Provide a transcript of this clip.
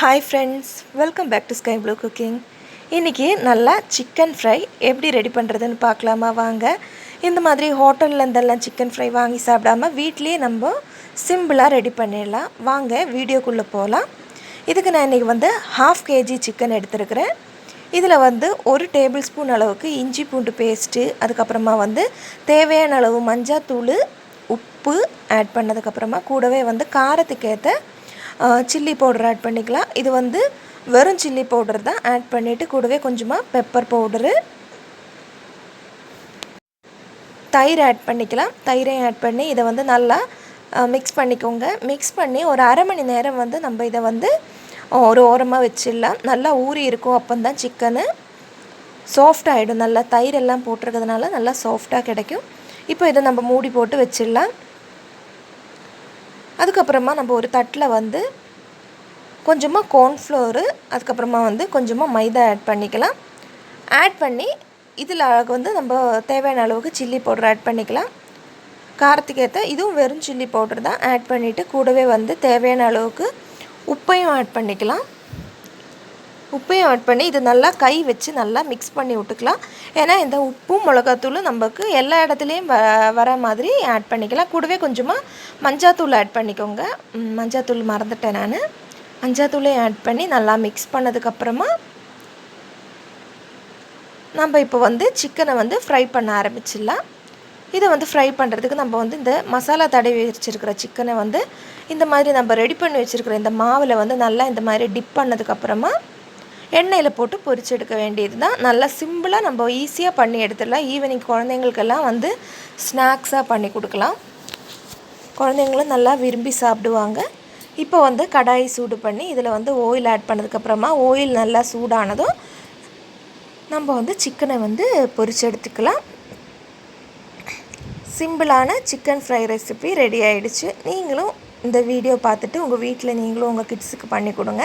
Hi friends welcome back to sky blue cooking இன்றைக்கி நல்லா chicken fry எப்படி ready பண்ணுறதுன்னு பார்க்கலாமா வாங்க. இந்த மாதிரி ஹோட்டலில் இருந்தெல்லாம் சிக்கன் ஃப்ரை வாங்கி சாப்பிடாம வீட்லேயே நம்ம சிம்பிளாக ரெடி பண்ணிடலாம். வாங்க வீடியோக்குள்ளே போகலாம் இதுக்கு நான் இன்றைக்கி வந்து ஹாஃப் கேஜி சிக்கன் எடுத்துருக்கிறேன். இதில் வந்து ஒரு டேபிள் ஸ்பூன் அளவுக்கு இஞ்சி பூண்டு பேஸ்ட்டு அதுக்கப்புறமா வந்து தேவையான அளவு மஞ்சாத்தூள் உப்பு ஆட் பண்ணதுக்கப்புறமா கூடவே வந்து காரத்துக்கேற்ற சில்லி பவுடர் ஆட் பண்ணிக்கலாம். இது வந்து வெறும் சில்லி பவுடர் தான் ஆட் பண்ணிவிட்டு கூடவே கொஞ்சமாக பெப்பர் பவுடரு தயிர் ஆட் பண்ணிக்கலாம். தயிரையும் ஆட் பண்ணி இதை வந்து நல்லா மிக்ஸ் பண்ணிக்கோங்க. மிக்ஸ் பண்ணி ஒரு அரை மணி நேரம் வந்து நம்ம இதை வந்து ஒரு ஓரமாக வச்சிடலாம். நல்லா ஊறி இருக்கும் அப்போ தான் சிக்கனு சாஃப்ட் ஆகிடும் நல்லா தயிர் எல்லாம் போட்டிருக்கிறதுனால நல்லா சாஃப்டாக கிடைக்கும். இப்போ இதை நம்ம மூடி போட்டு வச்சிடலாம். அதுக்கப்புறமா நம்ம ஒரு தட்டில் வந்து கொஞ்சமாக கார்ன்ஃப்ளோரு அதுக்கப்புறமா வந்து கொஞ்சமாக மைதா ஆட் பண்ணிக்கலாம். ஆட் பண்ணி இதில் வந்து நம்ம தேவையான அளவுக்கு சில்லி பவுடர் ஆட் பண்ணிக்கலாம். காரத்துக்கு ஏற்ற இதுவும் வெறும் சில்லி பவுடர் தான் ஆட் பண்ணிவிட்டு கூடவே வந்து தேவையான அளவுக்கு உப்பையும் ஆட் பண்ணிக்கலாம். உப்பையும் ஆட் பண்ணி இது நல்லா கை வச்சு நல்லா மிக்ஸ் பண்ணி விட்டுக்கலாம். ஏன்னா இந்த உப்பும் மிளகாத்தூளும் நமக்கு எல்லா இடத்துலையும் வ வர மாதிரி ஆட் பண்ணிக்கலாம். கூடவே கொஞ்சமாக மஞ்சாத்தூள் ஆட் பண்ணிக்கோங்க. மஞ்சாத்தூள் மறந்துட்டேன் நான். மஞ்சாத்தூளையும் ஆட் பண்ணி நல்லா மிக்ஸ் பண்ணதுக்கப்புறமா நம்ம இப்போ வந்து சிக்கனை வந்து ஃப்ரை பண்ண ஆரம்பிச்சிடலாம். இதை வந்து ஃப்ரை பண்ணுறதுக்கு நம்ம வந்து இந்த மசாலா தடவி வச்சுருக்கிற சிக்கனை வந்து இந்த மாதிரி நம்ம ரெடி பண்ணி வச்சுருக்கிற இந்த மாவில் வந்து நல்லா இந்த மாதிரி டிப் பண்ணதுக்கப்புறமா எண்ணெயில் போட்டு பொரிச்சு எடுக்க வேண்டியது தான் நல்லா சிம்பிளாக நம்ம ஈஸியாக பண்ணி எடுத்துடலாம். ஈவினிங் குழந்தைங்களுக்கெல்லாம் வந்து ஸ்நாக்ஸாக பண்ணி கொடுக்கலாம். குழந்தைங்களும் நல்லா விரும்பி சாப்பிடுவாங்க. இப்போ வந்து கடாய் சூடு பண்ணி இதில் வந்து ஓயில் ஆட் பண்ணதுக்கப்புறமா ஓயில் நல்லா சூடானதும் நம்ம வந்து சிக்கனை வந்து பொரிச்சு எடுத்துக்கலாம் சிம்பிளான சிக்கன் ஃப்ரை ரெசிபி ரெடி ஆகிடுச்சு நீங்களும் இந்த வீடியோ பார்த்துட்டு உங்கள் வீட்டில் நீங்களும் உங்கள் கிட்ஸுக்கு பண்ணி கொடுங்க.